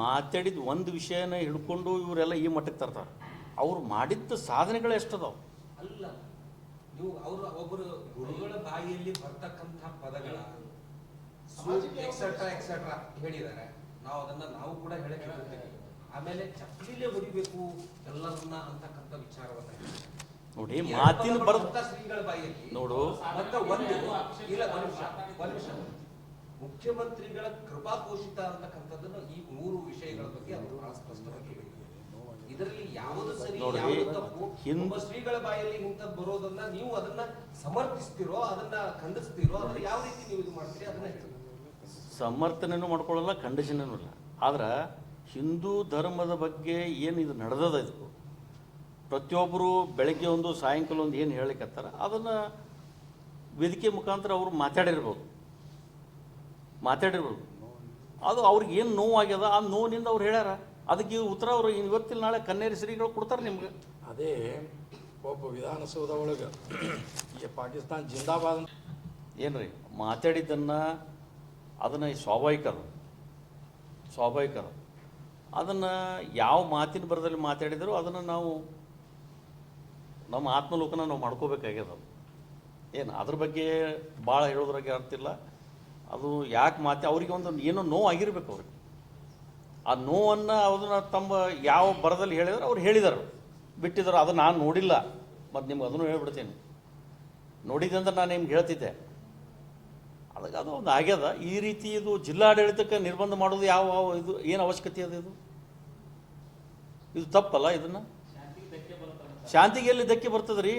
ಮಾತಾಡಿದ ಒಂದು ವಿಷಯನ ಹಿಡ್ಕೊಂಡು ಇವರೆಲ್ಲ ಈ ಮಟ್ಟಕ್ಕೆ ತರ್ತಾರೆ. ಅವ್ರು ಮಾಡಿದ್ದ ಸಾಧನೆಗಳು ಎಷ್ಟದಾವ? ಅಲ್ಲ ನೀವು ಅವರು ಒಬ್ಬರು ಗುರುಗಳ ಬಾಯಿಯಲ್ಲಿ ಬರ್ತಕ್ಕಂಥ ಪದಗಳ ಎಕ್ಸೆಟ್ರಾ ಎಕ್ಸೆಟ್ರಾ ಹೇಳಿದ್ದಾರೆ. ನಾವು ಅದನ್ನ ನಾವು ಕೂಡ ಹೇಳಕ್ಕೆ ಆಮೇಲೆ ಚಪ್ಪಲಿಲೇ ಹೊಡಿಬೇಕು ಎಲ್ಲರನ್ನ ಅಂತಕ್ಕಂಥ ವಿಚಾರವನ್ನ ನೋಡಿ ಮಾತಿನ ಬರುತ್ತ ಶ್ರೀಗಳ ಬಾಯಿಯಲ್ಲಿ ನೋಡು. ಮತ್ತೆ ಒಂದು ಇಲ್ಲ ಮನುಷ್ಯ ಮನುಷ್ಯ ಮುಖ್ಯಮಂತ್ರಿಗಳ ಕೃಪಾಪೋಷಿತ ಅಂತಕ್ಕಂಥದ್ದನ್ನು ಈ ಮೂರು ವಿಷಯಗಳ ಬಗ್ಗೆ ಅವರು ಬಹಳ ಸ್ಪಷ್ಟವಾಗಿ ಹೇಳಿದ್ದಾರೆ. ಇದರಲ್ಲಿ ಯಾವುದು ಸರಿ ಯಾವುದು ತಪ್ಪು? ಒಬ್ಬ ಶ್ರೀಗಳ ಬಾಯಲ್ಲಿ ಇಂತ ಬರೋದನ್ನ ನೀವು ಅದನ್ನ ಸಮರ್ಥಿಸ್ತಿರೋ ಅದನ್ನ ಖಂಡಿಸ್ತಿರೋ ಅದನ್ನ ಯಾವ ರೀತಿ ನೀವು ಇದು ಮಾಡ್ತೀರಿ ಅದನ್ನ ಹೇಳಿ ಸಮರ್ಥನೆನೂ ಮಾಡ್ಕೊಳ್ಳಲ್ಲ ಖಂಡಿಸನೂ ಇಲ್ಲ. ಆದ್ರೆ ಹಿಂದೂ ಧರ್ಮದ ಬಗ್ಗೆ ಏನು ಇದು ನಡೆದದ ಇದು? ಪ್ರತಿಯೊಬ್ಬರು ಬೆಳಗ್ಗೆ ಒಂದು ಸಾಯಂಕಾಲ ಒಂದು ಏನು ಹೇಳಲಿಕ್ಕತ್ತಾರ ಅದನ್ನು ವೇದಿಕೆ ಮುಖಾಂತರ ಅವರು ಮಾತಾಡಿರ್ಬೋದು. ಮಾತಾಡಿರ್ಬೋದು. ಅದು ಅವ್ರಿಗೆ ಏನು ಆಗ್ಯದ ಆ ನೋವಿನಿಂದ ಅವ್ರು ಹೇಳ್ಯಾರ. ಅದಕ್ಕೆ ಈ ಉತ್ತರ ಅವರು ಇವತ್ತಿನ ನಾಳೆ ಕನ್ನೇರಿ ಶ್ರೀಗಳು ಕೊಡ್ತಾರೆ ನಿಮ್ಗೆ. ಅದೇ ಒಬ್ಬ ವಿಧಾನಸೌಧ ಒಳಗೆ ಈ ಪಾಕಿಸ್ತಾನ ಜಿಂದಾಬಾದ್ ಏನು ರೀ ಮಾತಾಡಿದ್ದನ್ನು ಅದನ್ನು ಸ್ವಾಭಾವಿಕ ಅದು ಸ್ವಾಭಾವಿಕ ಅದು ಅದನ್ನು ಯಾವ ಮಾತಿನ ಬರದಲ್ಲಿ ಮಾತಾಡಿದರೂ ಅದನ್ನು ನಾವು ನಮ್ಮ ಆತ್ಮಲೋಕನ ನಾವು ಮಾಡ್ಕೋಬೇಕಾಗ್ಯದ ಅದು. ಏನು, ಅದ್ರ ಬಗ್ಗೆ ಭಾಳ ಹೇಳೋದ್ರಾಗೆ ಅರ್ಥ ಇಲ್ಲ. ಅದು ಯಾಕೆ ಮಾತೆ, ಅವರಿಗೆ ಒಂದು ಏನೋ ನೋವು ಆಗಿರಬೇಕು ಅವ್ರಿಗೆ. ಆ ನೋವನ್ನು ಅದನ್ನು ತಮ್ಮ ಯಾವ ಬರದಲ್ಲಿ ಹೇಳಿದ್ರು ಅವ್ರು ಹೇಳಿದರು. ಬಿಟ್ಟಿದ್ದಾರೆ ಅದು ನಾನು ನೋಡಿಲ್ಲ. ಮತ್ತು ನಿಮ್ಗೆ ಅದನ್ನು ಹೇಳ್ಬಿಡ್ತೀನಿ. ನೋಡಿದೆ ಅಂದ್ರೆ ನಾನು ನಿಮ್ಗೆ ಹೇಳ್ತಿದ್ದೆ. ಅದಕ್ಕೆ ಅದು ಒಂದು ಆಗ್ಯದ. ಈ ರೀತಿ ಇದು ಜಿಲ್ಲಾಡಳಿತಕ್ಕೆ ನಿರ್ಬಂಧ ಮಾಡೋದು ಯಾವ ಇದು ಏನು ಅವಶ್ಯಕತೆ ಅದು ಇದು? ಇದು ತಪ್ಪಲ್ಲ ಇದನ್ನು? ಶಾಂತಿಗೆ ಎಲ್ಲಿ ಧಕ್ಕೆ ಬರ್ತದೆ ರೀ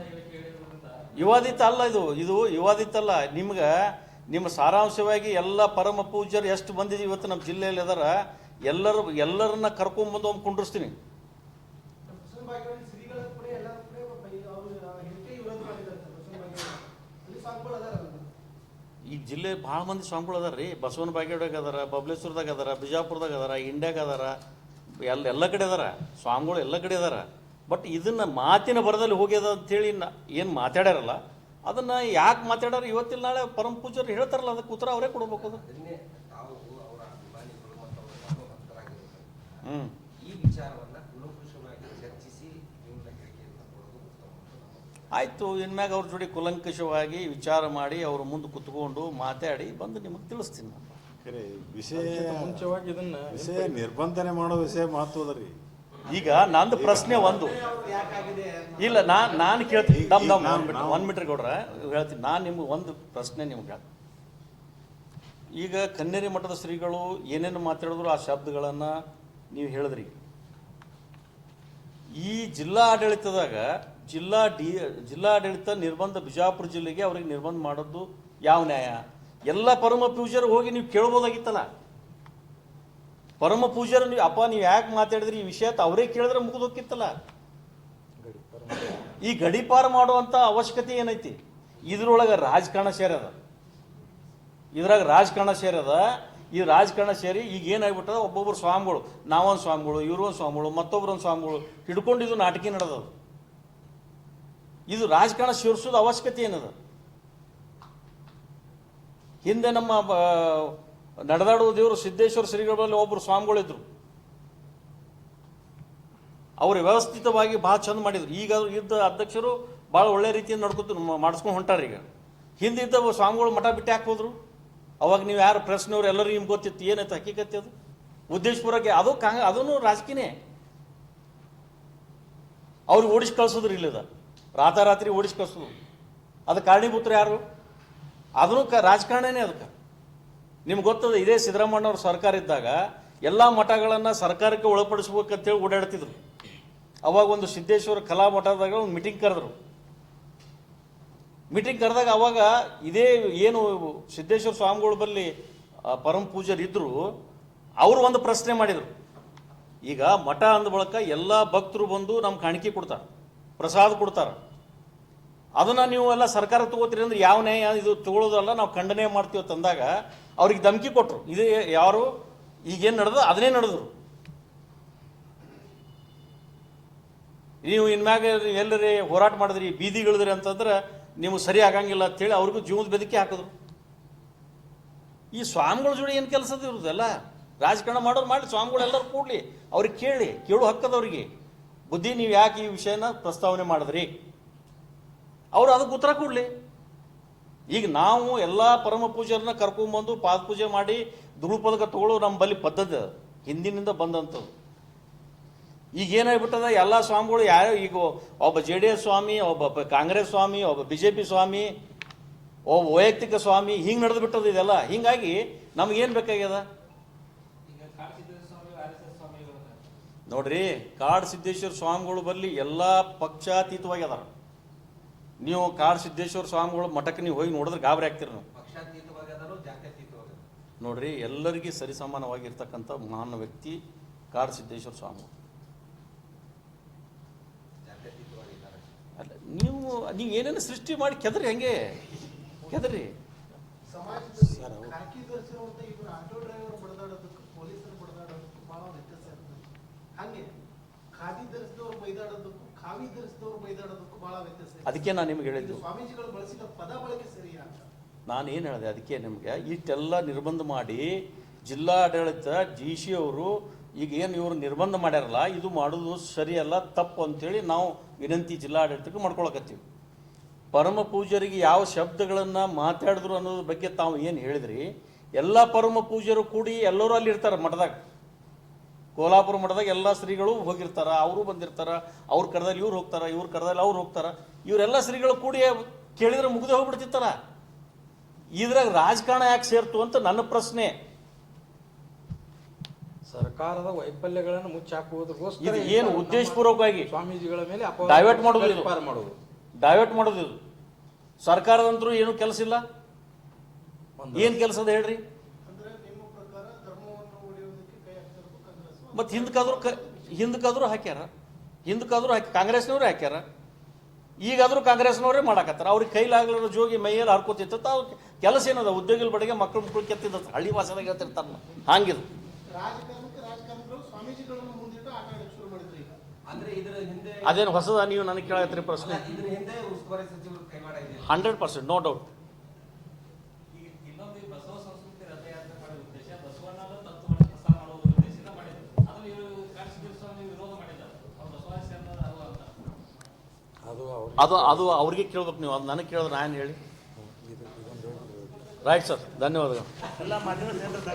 ಹೇಳಿಕೆ ಅಲ್ಲ ಇದು. ಇದು ವಿವಾದಿತ ಅಲ್ಲ. ನಿಮ್ಗೆ ನಿಮ್ಮ ಸಾರಾಂಶವಾಗಿ ಎಲ್ಲ ಪರಮ ಪೂಜ್ಯರು ಎಷ್ಟು ಬಂದಿದ್ದೀವಿ ಇವತ್ತು ನಮ್ಮ ಜಿಲ್ಲೆಯಲ್ಲಿ ಅದರ. ಎಲ್ಲರೂ ಎಲ್ಲರನ್ನ ಕರ್ಕೊಂಬಂದು ಒಮ್ಮೆ ಕುಂಡ್ರಿಸ್ತೀನಿ ಬಸವನ ಬಾಗೇವಾಡಿ ಶ್ರೀಗಳ ಕೂಡ ಎಲ್ಲರೂ ಕೂಡ ಅವರು ಹೇಳಿಕೆ ವಿರೋಧ ಮಾಡಿದ್ದಾರೆ ಸರ್ ಬಸವನ ಬಾಗೇವಾಡಿ ಅಲ್ಲಿ ಸ್ವಾಮಿಗಳು ಅದಾರಲ್ಲ ಈ ಜಿಲ್ಲೆ ಭಾಳ ಮಂದಿ ಸ್ವಾಮಿಗಳು ಅದಾರ ರೀ. ಬಸವನ ಬಾಗೇಡಾಗ ಅದಾರ ಬಬ್ಲೇಶ್ವರದಾಗ ಅದಾರ ಬಿಜಾಪುರದಾಗ ಅದಾರ ಇಂಡ್ಯಾಗ ಅದಾರ. ಎಲ್ಲ ಎಲ್ಲ ಕಡೆ ಅದಾರ. ಸ್ವಾಮಿಗಳು ಎಲ್ಲ ಕಡೆ ಅದಾರ. ಬಟ್ ಇದನ್ನು ಮಾತಿನ ಬರದಲ್ಲಿ ಹೋಗ್ಯದ ಅಂತೇಳಿ ಏನು ಮಾತಾಡ್ಯಾರಲ್ಲ ಅದನ್ನು ಯಾಕೆ ಮಾತಾಡ್ಯಾರ ಇವತ್ತಿಲ್ಲ ನಾಳೆ ಪರಮ ಪೂಜ್ಯರು ಹೇಳ್ತಾರಲ್ಲ ಅದಕ್ಕೆ ಉತ್ತರ ಅವರೇ ಕೊಡ್ಬೇಕು ಅದು. ಹ್ಞೂ ಈ ವಿಚಾರವನ್ನ ಕುಲಂಕುಷವಾಗಿ ಚರ್ಚಿಸಿ ನಿಮ್ಮ ಹೇಳಿಕೆಯನ್ನು ಕೊಡೋದು ಉತ್ತಮ ಅಂತ ನಮ್ಮ ಆಯಿತು ಇನ್ಮ್ಯಾಗ ಅವ್ರ ಜೋಡಿ ಕುಲಂಕಷವಾಗಿ ವಿಚಾರ ಮಾಡಿ ಅವ್ರ ಮುಂದೆ ಕುತ್ಕೊಂಡು ಮಾತಾಡಿ ಬಂದು ನಿಮಗೆ ತಿಳಿಸ್ತೀನಿ ನಾನು. ಖರೆ ವಿಷಯ ಮುಂಚೆವಾಗಿ ಇದನ್ನ ವಿಷಯ ನಿರ್ಬಂಧನೆ ಮಾಡೋ ವಿಷಯ ಮಹತ್ವದ ರೀ. ಈಗ ನಂದು ಪ್ರಶ್ನೆ ಒಂದು. ಇಲ್ಲ ನಾನು ನಾನು ಕೇಳ್ತೀನಿ. ದಮ್ ದಮ್. ಈಗ ಒಂದು ಮೀಟರ್ ಗೌಡ್ರ ಹೇಳ್ತೀನಿ. ನಾನು ನಿಮ್ಗೆ ಒಂದು ಪ್ರಶ್ನೆ ನಿಮ್ಗೆ. ಈಗ ಕನ್ನೇರಿ ಮಠದ ಶ್ರೀಗಳು ಏನೇನು ಮಾತಾಡಿದ್ರು ಆ ಶಬ್ದಗಳನ್ನು ನೀವು ಹೇಳಿದ್ರಿ. ಈ ಜಿಲ್ಲಾ ಆಡಳಿತದಾಗ ಜಿಲ್ಲಾ ಡಿ, ಜಿಲ್ಲಾಡಳಿತ ನಿರ್ಬಂಧ ಬಿಜಾಪುರ ಜಿಲ್ಲೆಗೆ ಅವ್ರಿಗೆ ನಿರ್ಬಂಧ ಮಾಡೋದು ಯಾವ ನ್ಯಾಯ? ಎಲ್ಲ ಪರಮ ಪೂಜರು ಹೋಗಿ ನೀವು ಕೇಳ್ಬೋದಾಗಿತ್ತಲ್ಲ? ಪರಮ ಪೂಜರು ನೀವು, ಅಪ್ಪ ನೀವು ಯಾಕೆ ಮಾತಾಡಿದ್ರಿ? ಈ ವಿಷಯ ಅವರೇ ಕೇಳಿದ್ರೆ ಮುಗಿದು ಹೋಗಿತ್ತಲ್ಲ ಗಡಿ ಈ ಗಡಿಪಾರ ಮಾಡುವಂಥ ಅವಶ್ಯಕತೆ ಏನೈತಿ? ಇದ್ರೊಳಗೆ ರಾಜಕಾರಣ ಸೇರ್ಯದ. ಇದ್ರಾಗ ರಾಜಕಾರಣ ಸೇರ್ಯದ. ಈ ರಾಜಕಾರಣ ಸೇರಿ ಈಗ ಏನಾಗ್ಬಿಟ್ಟದ? ಒಬ್ಬೊಬ್ರು ಸ್ವಾಮಿಗಳು, ನಾವೊಂದು ಸ್ವಾಮಿಗಳು, ಇವ್ರೊಂದು ಸ್ವಾಮಿಗಳು ಮತ್ತೊಬ್ಬರೊಂದು ಸ್ವಾಮಿಗಳು ಹಿಡ್ಕೊಂಡಿದ್ದು ನಾಟಕ ನಡೆದದು ಇದು ರಾಜಕಾರಣ ಸೇರಿಸೋದು ಅವಶ್ಯಕತೆ ಏನದ? ಹಿಂದೆ ನಮ್ಮ ನಡೆದಾಡುವ ದೇವರು ಸಿದ್ದೇಶ್ವರ ಶ್ರೀಗಳಲ್ಲಿ ಒಬ್ಬರು ಸ್ವಾಮಿಗಳಿದ್ರು. ಅವರು ವ್ಯವಸ್ಥಿತವಾಗಿ ಭಾಳ ಚಂದ ಮಾಡಿದ್ರು. ಈಗ ಇದ್ದ ಅಧ್ಯಕ್ಷರು ಭಾಳ ಒಳ್ಳೆ ರೀತಿಯಿಂದ ನಡ್ಕೊತ ಮಾಡಿಸ್ಕೊಂಡು ಹೊಂಟಾರ ಈಗ. ಹಿಂದಿದ್ದ ಸ್ವಾಮಿಗಳು ಮಠ ಬಿಟ್ಟು ಯಾಕೆ ಹೋದ್ರು? ಅವಾಗ ನೀವು ಯಾರು ಪ್ರೆಸ್ನವ್ರು ಎಲ್ಲರೂ ನಿಮ್ಗೆ ಗೊತ್ತಿತ್ತು, ಏನಾಯ್ತು ಹಕ್ಕಿಕತ್ತೆ ಅದು? ಉದ್ದೇಶಪೂರ್ವಕ್ಕೆ ಅದು ಕಾಂಗ್ ಅದೂ ರಾಜಕೀಯನೇ. ಅವ್ರಿಗೆ ಓಡಿಸಿ ಕಳ್ಸೋದ್ರಿ ಇಲ್ಲದ ರಾತಾರಾತ್ರಿ ಕಳ್ಸೋದು ಅದು ಕಾರಣೀಭೂತರು ಯಾರು? ಅದನ್ನು ಕ ರಾಜಕಾರಣನೇ ಅದಕ್ಕೆ. ನಿಮ್ಗೆ ಗೊತ್ತದ, ಇದೇ ಸಿದ್ದರಾಮಣ್ಣವ್ರ ಸರ್ಕಾರ ಇದ್ದಾಗ ಎಲ್ಲ ಮಠಗಳನ್ನು ಸರ್ಕಾರಕ್ಕೆ ಒಳಪಡಿಸ್ಬೇಕಂತೇಳಿ ಓಡಾಡ್ತಿದ್ರು. ಅವಾಗ ಒಂದು ಸಿದ್ದೇಶ್ವರ ಕಲಾ ಮಠದಾಗ ಒಂದು ಮೀಟಿಂಗ್ ಕರೆದ್ರು. ಮೀಟಿಂಗ್ ಕರೆದಾಗ ಅವಾಗ ಇದೇ ಏನು ಸಿದ್ದೇಶ್ವರ ಸ್ವಾಮಿಗಳ ಬಳಿ ಪರಮ ಪೂಜರು ಇದ್ದರು ಅವರು ಒಂದು ಪ್ರಶ್ನೆ ಮಾಡಿದರು. ಈಗ ಮಠ ಅಂದ ಬಳಕ ಎಲ್ಲ ಭಕ್ತರು ಬಂದು ನಮ್ಮ ಕಾಣಿಕೆ ಕೊಡ್ತಾರೆ. ಪ್ರಸಾದ ಕೊಡ್ತಾರೆ. ಅದನ್ನು ನೀವು ಎಲ್ಲ ಸರ್ಕಾರ ತಗೋತೀರಿ ಅಂದ್ರೆ ಯಾವ ನ್ಯಾಯ ಇದು ತಗೊಳ್ಳೋದಲ್ಲ ನಾವು ಖಂಡನೆ ಮಾಡ್ತೀವಿ ತಂದಾಗ ಅವ್ರಿಗೆ ಧಮಕಿ ಕೊಟ್ಟರು ಇದು ಯಾರು? ಈಗೇನು ನಡೆದು ಅದನ್ನೇ ನಡೆದ್ರು. ನೀವು ಇನ್ಮ್ಯಾಗ ಎಲ್ಲರೇ ಹೋರಾಟ ಮಾಡಿದ್ರಿ ಬೀದಿಗಳಿದ್ರಿ ಅಂತಂದ್ರೆ ನೀವು ಸರಿ ಆಗಂಗಿಲ್ಲ ಅಂತೇಳಿ ಅವ್ರಿಗೂ ಜೀವದ ಬೆದಕಿ ಹಾಕಿದ್ರು. ಈ ಸ್ವಾಮಿಗಳ ಜೋಡಿ ಏನು ಕೆಲಸದ ಇರೋದಲ್ಲ? ರಾಜಕಾರಣ ಮಾಡೋರು ಮಾಡಿ ಸ್ವಾಮಿಗಳು ಎಲ್ಲರೂ ಕೂಡಲಿ. ಅವ್ರಿಗೆ ಕೇಳಿ, ಕೇಳು ಹಕ್ಕದವ್ರಿಗೆ. ಬುದ್ಧಿ ನೀವು ಯಾಕೆ ಈ ವಿಷಯನ ಪ್ರಸ್ತಾವನೆ ಮಾಡಿದ್ರಿ? ಅವರು ಅದಕ್ಕೆ ಉತ್ತರ ಕೊಡಲಿ. ಈಗ ನಾವು ಎಲ್ಲ ಪರಮ ಪೂಜೆಯನ್ನು ಕರ್ಕೊಂಡ್ಬಂದು ಪಾದ ಪೂಜೆ ಮಾಡಿ ದುರುಪದಕ ತಗೊಳ್ಳೋ ನಮ್ಮ ಬಳಿ ಪದ್ಧತಿ ಹಿಂದಿನಿಂದ ಬಂದಂಥದ್ದು. ಈಗ ಏನಾಗ್ಬಿಟ್ಟದ? ಎಲ್ಲ ಸ್ವಾಮಿಗಳು ಯಾರು ಈಗ ಒಬ್ಬ ಜೆ ಡಿ ಎಸ್ ಸ್ವಾಮಿ, ಒಬ್ಬ ಕಾಂಗ್ರೆಸ್ ಸ್ವಾಮಿ, ಒಬ್ಬ ಬಿ ಜೆ ಪಿ ಸ್ವಾಮಿ, ಒಬ್ಬ ವೈಯಕ್ತಿಕ ಸ್ವಾಮಿ, ಹಿಂಗೆ ನಡೆದು ಬಿಟ್ಟದ ಇದೆಲ್ಲ. ಹಿಂಗಾಗಿ ನಮಗೇನು ಬೇಕಾಗ್ಯದ ಈಗ Kadsiddheshwara Swami R S S ಸ್ವಾಮಿಗಳು ನೋಡ್ರಿ ಕಾಡ್ ಸಿದ್ದೇಶ್ವರ ಸ್ವಾಮಿಗಳು ಬರಲಿ ಎಲ್ಲ ಪಕ್ಷಾತೀತವಾಗಿ ಅದಾರ ನೀವು ಕಾಡ್ ಸಿದ್ದೇಶ್ವರ ಸ್ವಾಮಿಗಳು ಮಠಕ್ಕೆ ನೀವು ಹೋಗಿ ನೋಡಿದ್ರೆ ಗಾಬರಿ ಆಗ್ತೀರಿ ನೀವು. ನೋಡ್ರಿ ಎಲ್ಲರಿಗೆ ಸರಿಸಮಾನವಾಗಿರ್ತಕ್ಕಂಥ ಮಹಾನ್ ವ್ಯಕ್ತಿ ಕಾಡ್ ಸಿದ್ದೇಶ್ವರ ಸ್ವಾಮಿ ಜಾತ್ಯತೀತವಾಗಿದ್ದಾರೆ. ಅಲ್ಲ ನೀವು ನೀವು ಏನೇನು ಸೃಷ್ಟಿ ಮಾಡಿ ಕೆದ್ರಿ ಹೆಂಗೆ? ಕೆದ್ರಿ. ಸರ್, ಖಾದಿ ಧರಿಸಿದವರು ಬೈದಾಡೋದಕ್ಕೂ ಖಾವಿ ಧರಿಸಿದವರು ಬೈದಾಡೋದಕ್ಕೂ ಬಹಳ ವ್ಯತ್ಯಾಸ ಇದೆ. ಅದಕ್ಕೆ ನಾನು ನಿಮ್ಗೆ ಇದು ಹೇಳಿದ್ದು ಸ್ವಾಮೀಜಿಗಳು ಬಳಸಿದ ಪದ ಬಳಕೆ ಸರಿಯಾ ಅಂತ. ನಾನು ಏನು ಹೇಳಿದೆ ಅದಕ್ಕೆ ನಿಮಗೆ ಇಷ್ಟೆಲ್ಲ ನಿರ್ಬಂಧ ಮಾಡಿ ಜಿಲ್ಲಾಡಳಿತ ಜಿ ಸಿ ಅವರು ಈಗ ಏನು ಇವರು ನಿರ್ಬಂಧ ಮಾಡ್ಯಾರಲ್ಲ ಇದು ಮಾಡೋದು ಸರಿಯಲ್ಲ ತಪ್ಪು ಅಂತೇಳಿ ನಾವು ವಿನಂತಿ ಜಿಲ್ಲಾಡಳಿತಕ್ಕೆ ಮಾಡ್ಕೊಳಕತ್ತೀವಿ. ಪರಮ ಪೂಜ್ಯರಿಗೆ ಯಾವ ಶಬ್ದಗಳನ್ನು ಮಾತಾಡಿದ್ರು ಅನ್ನೋದ್ರ ಬಗ್ಗೆ ತಾವು ಏನು ಹೇಳಿದ್ರಿ ಎಲ್ಲ ಪರಮ ಪೂಜ್ಯರು ಕೂಡಿ ಎಲ್ಲರೂ ಅಲ್ಲಿ ಇರ್ತಾರೆ ಮಠದಾಗ. ಕೋಲ್ಹಾಪುರ ಮಠದಾಗ ಎಲ್ಲ ಶ್ರೀಗಳು ಹೋಗಿರ್ತಾರ ಅವರು ಬಂದಿರ್ತಾರ ಅವ್ರ ಕರೆದಲ್ಲಿ ಇವ್ರು ಹೋಗ್ತಾರ ಇವ್ರ ಕರೆದಲ್ಲಿ ಅವ್ರು ಹೋಗ್ತಾರ. ಇವರೆಲ್ಲ ಶ್ರೀಗಳು ಕೂಡಿ ಕೇಳಿದ್ರೆ ಮುಗಿದೇ ಹೋಗ್ಬಿಡ್ತಿತ್ತಲ್ಲ ಇದ್ರಾಗ ರಾಜಕಾರಣ ಯಾಕೆ ಸೇರ್ತು ಅಂತ ನನ್ನ ಪ್ರಶ್ನೆ. ಸರ್ಕಾರದ ವೈಫಲ್ಯಗಳನ್ನು ಮುಚ್ಚಾಕುವುದಕ್ಕೋಸ್ಕರ ಏನು ಉದ್ದೇಶಪೂರ್ವಕವಾಗಿ ಸ್ವಾಮೀಜಿಗಳ ಮೇಲೆ ಡೈವರ್ಟ್ ಮಾಡೋದು ಇದು. ಮಾಡೋದು ಡೈವರ್ಟ್ ಮಾಡೋದು ಇದು? ಸರ್ಕಾರದಂತರೂ ಏನು ಕೆಲಸ ಇಲ್ಲ? ಏನು ಕೆಲಸ ಅದ ಹೇಳ್ರಿ ಅಂದ್ರೆ ನಿಮ್ಮ ಪ್ರಕಾರ ಧರ್ಮವನ್ನು ಉಳಿಯೋದಕ್ಕೆ ಕೈ ಹಾಕ್ತಿರೋದು ಕಾಂಗ್ರೆಸ್ ಮತ್ತು ಹಿಂದಕ್ಕಾದ್ರೂ ಕ ಹಿಂದಕ್ಕಾದ್ರೂ ಹಾಕ್ಯಾರ. ಹಿಂದಕ್ಕಾದ್ರೂ ಹಾಕಿ ಕಾಂಗ್ರೆಸ್ನವ್ರೇ ಹಾಕ್ಯಾರ. ಈಗಾದರೂ ಕಾಂಗ್ರೆಸ್ನವರೇ ಮಾಡಾಕತ್ತಾರ. ಅವ್ರಿಗೆ ಕೈಲಾಗಲಿರೋ ಜೋಗಿ ಮೈಯಲ್ಲಿ ಹರ್ಕೋತಿತ್ತ. ತಾವು ಕೆಲಸ ಏನದ? ಉದ್ಯೋಗಿಗಳ ಬಡಗೆ ಮಕ್ಕಳು ಮಕ್ಕಳು ಕೆತ್ತಿದ್ದ ಹಳ್ಳಿ ವಾಸದಾಗ ಹೇಳ್ತಿರ್ತಾರಲ್ಲ ಹಂಗಿದು. ರಾಜಕಾರಣಕ್ಕೆ ರಾಜಕಾರಣಿಗಳು ಸ್ವಾಮೀಜಿಗಳನ್ನು ಮುಂದಿಟ್ಟು ಆಟ ಶುರು ಮಾಡಿದ್ರು. ಈಗ ಇದರ ಹಿಂದೆ ಅದೇನು ಹೊಸದ? ನೀವು ನನಗೆ ಕೇಳತ್ರಿ ಪ್ರಶ್ನೆ. ಹಂಡ್ರೆಡ್ ಪರ್ಸೆಂಟ್ ನೋ ಡೌಟ್ ಈಗ ಇನ್ನೊಂದು ಈ ಬಸವ ಸಂಸ್ಕೃತಿ ರಥಯಾತ್ರೆ ಮಾಡೋ ಉದ್ದೇಶ ಬಸವಣ್ಣನ ತತ್ವವನ್ನು ಪ್ರಸಾರ ಮಾಡುವ ಉದ್ದೇಶದಿಂದ ಮಾಡಿದ್ರು ಅದು ಇವರು ಕಾಡ್ಸಿದ್ದೇಶ್ವರ ಸ್ವಾಮಿ ವಿರೋಧ ಮಾಡಿದ್ದಾರೆ ಅವ್ರು ಬಸವಾಸಿ ಅನ್ನೋದು ಅದು ಅಂತ ಅದು ಅದು ಅವ್ರಿಗೆ ಕೇಳ್ಬೇಕು ನೀವು. ಅದು ನನಗೆ ಕೇಳಿದ್ರೆ ನಾನು ಹೇಳಿ. ರೈಟ್ ಸರ್ ಧನ್ಯವಾದಗಳು.